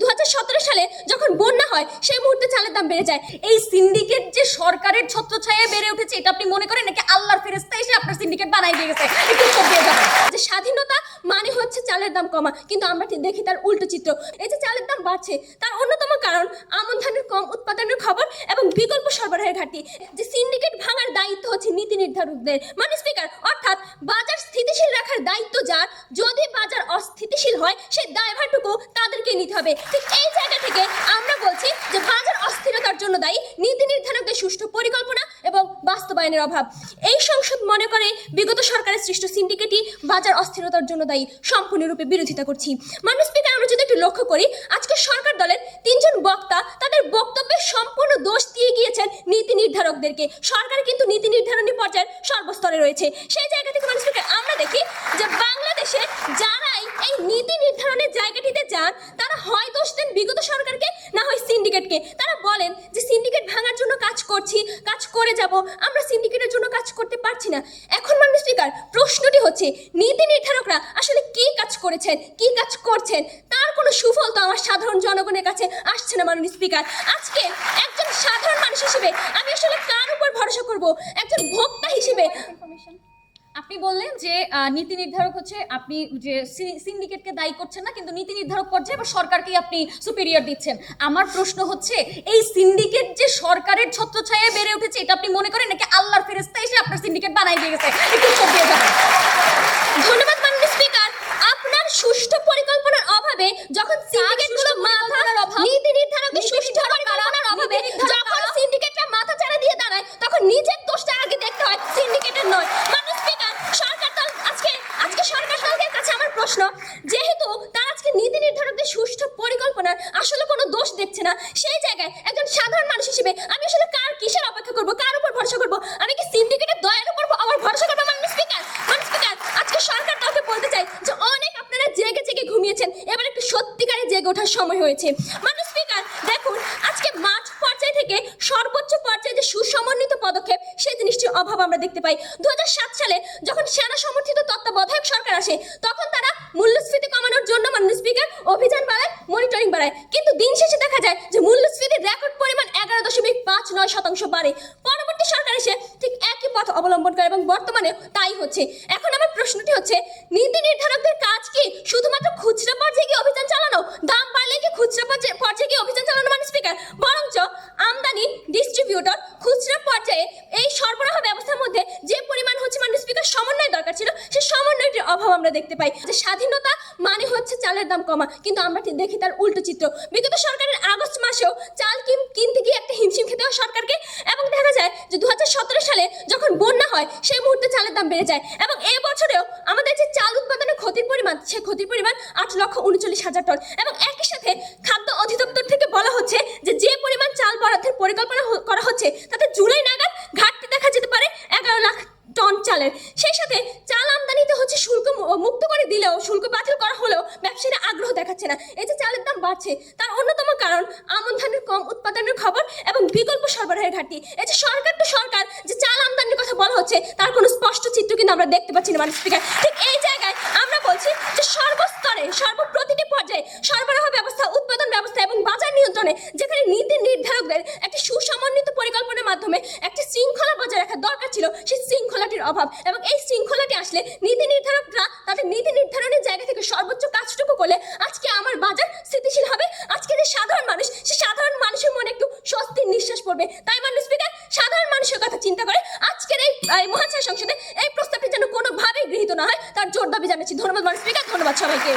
দু হাজার সতেরো সালে যখন বন্যা হয়, সেই মুহূর্তে চালের দাম বেড়ে যায়। এই সিন্ডিকেট যে সরকারের ছত্রছায়ায় বেড়ে উঠেছে, এটা আপনি মনে করেন নাকি আল্লাহর ফেরেস্তা এসে আপনার সিন্ডিকেট বানাই দিয়ে গেছে? যে স্বাধীনতা মানে হচ্ছে চালের দাম কমা, কিন্তু আমরা দেখি তার উল্টো চিত্র। এই যে চালের দাম বাড়ছে, তার অন্যতম কারণ আমন ধানের কম উৎপাদনের খবর এবং বিকল্প সরবরাহের ঘাটতি। যে সিন্ডিকেট ভাঙার দায়িত্ব হচ্ছে নীতি নির্ধারকদের। মানে স্পিকার অর্থাৎ বাজার স্থিতিশীল রাখার দায়িত্ব যার, যদি বাজার অস্থিতিশীল হয়, সেই দায়ভারটুকু তাদেরকে নিতে হবে। ঠিক এই জায়গা থেকে আমরা বলছি যে বাজার অস্থিরতার জন্য দায়ী, নীতি নির্ধারকদের সুষ্ঠু পরিকল্পনা এবং বাস্তবায়নের অভাব। এই সংসদ মনে করে বিগত সরকারের সৃষ্ট সিন্ডিকেটই বাজার অস্থিরতার জন্য দায়ী, সম্পূর্ণরূপে বিরোধিতা করছি। মানুষ স্পিকার, আমরা যদি একটু লক্ষ্য করি, আজকে সরকার দলের তিনজন বক্তা তাদের বক্তব্যে সম্পূর্ণ দোষ দিয়ে গিয়েছেন নীতি নির্ধারকদেরকে। সরকার কিন্তু নীতি নির্ধারণী পর্যায়ের সর্বস্তরে রয়েছে। সেই জায়গা থেকে মানুষ আমরা দেখি যে বাংলাদেশে যারাই এই নীতি নির্ধারণের জায়গাটিতে যান, তারা হয় দোষ দেন বিগত সরকারকে, না হয় সিন্ডিকেটকে তারা বলেন যে সিন্ডিকেট ভাঙার জন্য কাজ করছি, কাজ করে যাব, আমরা সিন্ডিকেটের জন্য কাজ করতে পারছি না। এখন মাননীয় স্পিকার প্রশ্নটি হচ্ছে, নীতি নির্ধারকরা আসলে কি কাজ করেছেন, কি কাজ করছেন? তার কোনো সুফল তো আমার সাধারণ জনগণের কাছে আসছে না, মাননীয় স্পিকার আজকে একজন সাধারণ মানুষ হিসেবে আমি আসলে কার উপর ভরসা করব? একজন ভোক্তা হিসেবে? আপনি বললেন যে নীতি নির্ধারক হচ্ছে আপনি যে সিন্ডিকেটকে দায়ী করছেন না, কিন্তু নীতি নির্ধারক পর্যায়ে বা সরকারকেই আপনি সুপিরিয়র দিচ্ছেন। আমার প্রশ্ন হচ্ছে, এই সিন্ডিকেট যে সরকারের ছত্রছায়ায় বেড়ে উঠেছে, এটা আপনি মনে করেন নাকি আল্লাহর ফেরেস্তা এসে আপনার সিন্ডিকেট বানাই দিয়ে গেছে? একটু চোখ দিয়ে ধন্যবাদ মাননীয় স্পিকার আপনার সুষ্ঠু পরিকল্পনার অভাবে যখন সিন্ডিকেটগুলো মাথা নীতি নির্ধারকদের সুষ্ঠু পরিকল্পনার অভাবে যখন সিন্ডিকেটরা মাথা চাড়া দিয়ে দাঁড়ায় তখন নিজের দোষটা আগে দেখতে হয় সিন্ডিকেটের নয় মাননীয় স্পিকার সরকার দল আজকে আজকে সরকার দলের কাছে আমার প্রশ্ন। যেহেতু তারা আজকে নীতি নির্ধারকদের সুষ্ঠু পরিকল্পনার আসলে কোনো দোষ দেখছে না, সেই জায়গায় একজন সাধারণ মানুষ হিসেবে আমি আসলে কার কিসের অপেক্ষা করব, কার উপর ভরসা করব? আমি কি সিন্ডিকেটের দয়ার উপর আমার ভরসা করব মানুষ স্পিকার? মাননীয় স্পিকার, আজকে সরকার কাউকে বলতে চাই যে অনেক আপনারা জেগে জেগে ঘুমিয়েছেন, এবার একটু সত্যিকারে জেগে ওঠার সময় হয়েছে। মাননীয় স্পিকার দেখুন আজকে মাঠ পর্যায় থেকে সর্বোচ্চ পর্যায়ে যে সুসমন্বিত পদক্ষেপ, সেই জিনিসটির অভাব আমরা দেখতে পাই। দুহাজার সাত সালে যখন সেনা সমর্থিত তত্ত্বাবধায়ক সরকার আসে, তখন তারা মূল্যস্ফীতি কমানোর জন্য মাননীয় স্পিকার অভিযান বাড়ায় মনিটরিং বাড়ায়। কিন্তু দিন শেষে দেখা যায় যে মূল্যস্ফীতির রেকর্ড পরিমাণ এগারো দশমিক পাঁচ নয় শতাংশ বাড়ে। পরবর্তী সরকার এসে ঠিক একই পথ অবলম্বন করে এবং বর্তমানে তাই হচ্ছে। এখন আমার প্রশ্নটি হচ্ছে, নীতি নির্ধারকদের কাজ কি শুধুমাত্র খুচরা পর্যায়ে গিয়ে অভিযান চালানো, দাম বাড়লে কি খুচরা পর্যায়ে পর্যায়ে গিয়ে অভিযান চালানো মানে স্পিকার বরঞ্চ আমদানি ডিস্ট্রিবিউটর খুচরা পর্যায়ে এই সরবরাহ ব্যবস্থার মধ্যে যে পরিমাণ হচ্ছে মানে স্পিকার সমন্বয় দরকার ছিল সেই সমন্বয়টির অভাব আমরা দেখতে পাই। যে স্বাধীনতা মানে হচ্ছে চালের দাম কমা। কিন্তু আমরা দেখি তার উল্টো চিত্র। বিগত সরকারের আগস্ট মাসেও চাল কিন কিনতে গিয়ে একটা হিমশিম খেতে হয় সরকারকে এবং দেখা যায় যে দু সালে যখন বন্যা হয়, সেই মুহূর্তে চালের দাম বেড়ে যায়। এবং এই বছরেও আমাদের যে চাল উৎপাদনের ক্ষতির পরিমাণ, সে ক্ষতির পরিমাণ আট লক্ষ উনচল্লিশ হাজার টন। এবং একই সাথে খাদ্য অধিদপ্তর থেকে বলা হচ্ছে যে যে পরিমাণ চাল বরাদ্দের পরিকল্পনা করা হচ্ছে, তাতে জুলাই নাগাদ ঘাটতি দেখা যেতে পারে এগারো লাখ টন চালের সেই সাথে চাল আমদানিতে হচ্ছে শুল্ক মু- মুক্ত দিলেও শুল্ক বাতিল করা হলেও ব্যবসায়ীরা আগ্রহ দেখাচ্ছে না। এই যে চালের দাম বাড়ছে, তার অন্যতম কারণ আমন ধানের কম উৎপাদনের খবর এবং বিকল্প সরবরাহের ঘাটতি। এই যে সরকার তো সরকার, যে চাল আমদানির কথা বলা হচ্ছে, তার কোনো স্পষ্ট চিত্র কিন্তু আমরা দেখতে পাচ্ছি না মানুষ স্পিকার ঠিক এই জায়গায় আমরা বলছি যে সর্বস্তরে, সর্বপ্রতিটি পর্যায়ে সরবরাহ ব্যবস্থা, উৎপাদন ব্যবস্থা এবং বাজার নিয়ন্ত্রণে যেখানে নীতি নির্ধারকদের একটি সুসমন্বিত মাধ্যমে একটি শৃঙ্খলা বজায় রাখা দরকার ছিল, সেই শৃঙ্খলাটির অভাব। এবং এই শৃঙ্খলাটি আসলে নীতি নির্ধারকরা তাদের নীতি নির্ধারণের জায়গা থেকে সর্বোচ্চ কাজটুকু করলে আজকে আমার বাজার স্থিতিশীল হবে। আজকে যে সাধারণ মানুষ, সে সাধারণ মানুষের মনে একটু স্বস্তির নিঃশ্বাস পড়বে। তাই মানুষ স্পিকার, সাধারণ মানুষের কথা চিন্তা করে আজকের এই মহাশয় সংসদে এই প্রস্তাবটি যেন কোনোভাবেই গৃহীত না হয়, তার জোর দাবি জানাচ্ছি ধন্যবাদ মানুষ স্পিকার, ধন্যবাদ সবাইকে।